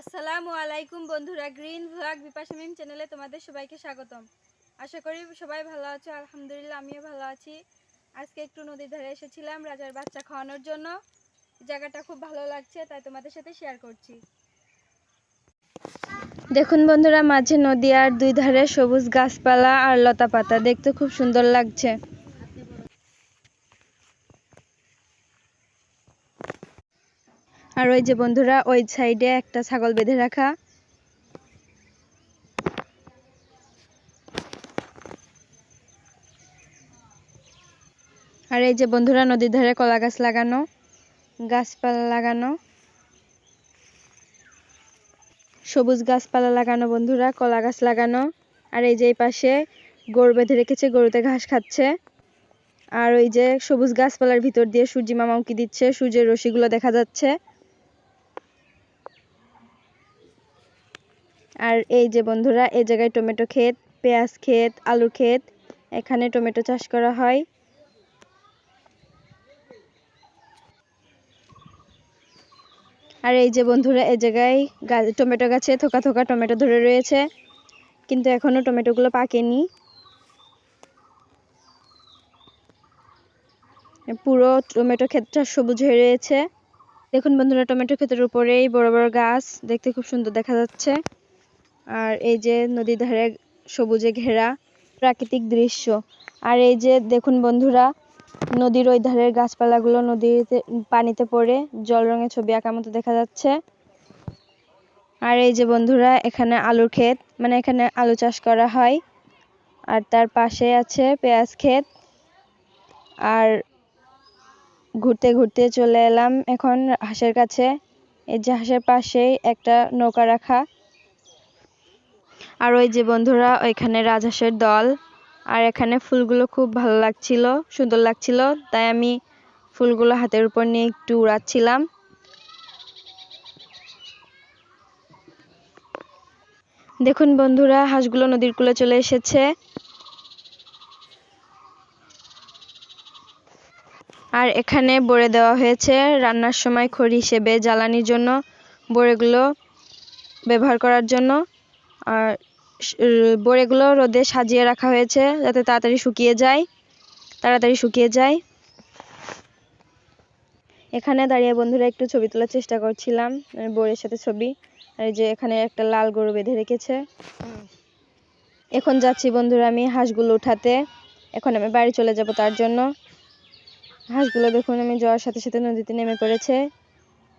আসসালামু আলাইকুম বন্ধুরা, গ্রিন ভ্লগ বিপাশামিম চ্যানেলে তোমাদের সবাইকে স্বাগতম। আশা করি সবাই ভালো আছো, আলহামদুলিল্লাহ আমিও ভালো আছি। আজকে একটু নদীর ধারে এসেছিলাম, রাজার বাচ্চা খাওয়ানোর জন্য। জায়গাটা খুব ভালো লাগছে, তাই তোমাদের সাথে শেয়ার করছি। দেখুন বন্ধুরা, মাঝে নদী আর দুই ধারে সবুজ গাছপালা আর লতা পাতা দেখতে খুব সুন্দর লাগছে। আর ওই যে বন্ধুরা, ওই সাইডে একটা ছাগল বেঁধে রাখা। আর এই যে বন্ধুরা, নদীর ধারে কলা গাছ লাগানো, গাছপালা লাগানো। সবুজ গাছপালা লাগানো বন্ধুরা, কলা গাছ লাগানো। আর এই যে এই পাশে গরু বেঁধে রেখেছে, গরুতে ঘাস খাচ্ছে। আর ওই যে সবুজ গাছপালার ভিতর দিয়ে সূর্যি মামা উঁকি দিচ্ছে, সূর্যের রশ্মিগুলো দেখা যাচ্ছে। আর এই যে বন্ধুরা, এই জায়গায় টমেটো ক্ষেত, পেঁয়াজ ক্ষেত আলু ক্ষেত, এখানে টমেটো চাষ করা হয়। আর এই যে বন্ধুরা, এই জায়গায় টমেটো গাছে থোকা থোকা টমেটো ধরে রয়েছে, কিন্তু এখনও টমেটোগুলো পাকেনি। পুরো টমেটো ক্ষেতটা সবুজ হয়ে রয়েছে। দেখুন বন্ধুরা, টমেটো ক্ষেতের উপরেই বড় বড় গাছ, দেখতে খুব সুন্দর দেখা যাচ্ছে। আর এই যে নদীর ধারে সবুজে ঘেরা প্রাকৃতিক দৃশ্য। আর এই যে দেখুন বন্ধুরা, নদীর ওই ধারের গাছপালাগুলো নদীতে, পানিতে পড়ে, জল রঙের ছবি আঁকার মতো দেখা যাচ্ছে। আর এই যে বন্ধুরা, এখানে আলুর ক্ষেত মানে এখানে আলু চাষ করা হয়। আর তার পাশে আছে পেঁয়াজ ক্ষেত। আর ঘুরতে ঘুরতে চলে এলাম এখন হাঁসের কাছে। এই যে হাঁসের পাশেই একটা নৌকা রাখা। আর ওই যে বন্ধুরা, ওইখানে রাজহাঁসের দল। আর এখানে ফুলগুলো খুব ভালো লাগছিল, সুন্দর লাগছিল, তাই আমি ফুলগুলো হাতের উপর নিয়ে একটু উড়াচ্ছিলাম। দেখুন বন্ধুরা, হাঁসগুলো নদীর কূলে চলে এসেছে। আর এখানে বড়ে দেওয়া হয়েছে রান্নার সময় খড়ি হিসেবে জ্বালানির জন্য বড়েগুলো ব্যবহার করার জন্য। আর বড়েগুলো রোদে সাজিয়ে রাখা হয়েছে যাতে তাড়াতাড়ি শুকিয়ে যায়, তাড়াতাড়ি শুকিয়ে যায়। এখানে দাঁড়িয়ে বন্ধুরা একটু ছবি তোলার চেষ্টা করছিলাম বউয়ের সাথে ছবি। আর যে এখানে একটা লাল গরু বেঁধে রেখেছে। এখন যাচ্ছি বন্ধুরা আমি হাঁসগুলো উঠাতে। এখন আমি বাড়ি চলে যাব তার জন্য। হাঁসগুলো দেখুন, আমি যাওয়ার সাথে সাথে নদীতে নেমে পড়েছে।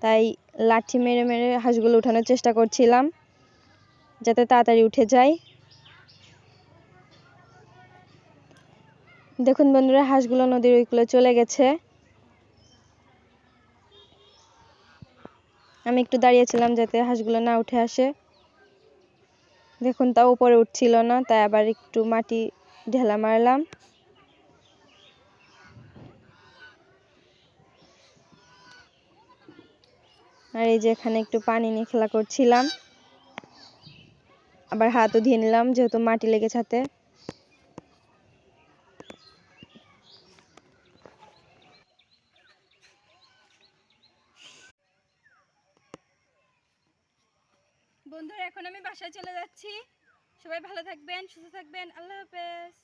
তাই লাঠি মেরে মেরে হাঁসগুলো উঠানোর চেষ্টা করছিলাম। যাতে তাড়াতাড়ি উঠে যায়। দেখুন বন্ধুরা, হাঁসগুলো নদীর ওই কূলে চলে গেছে। আমি একটু দাঁড়িয়েছিলাম যাতে হাঁসগুলো না উঠে আসে। দেখুন, তাও উপরে উঠছিল না, তাই আবার একটু মাটি ঢেলা মারলাম। আর এই যে এখানে একটু পানি নিয়ে খেলা করছিলাম। আবার হাতও ধুয়ে নিলাম, যেহেতু মাটি লেগেছে হাতে। বন্ধুরা, এখন আমি বাসায় চলে যাচ্ছি। সবাই ভালো থাকবেন, সুস্থ থাকবেন। আল্লাহ হাফেজ।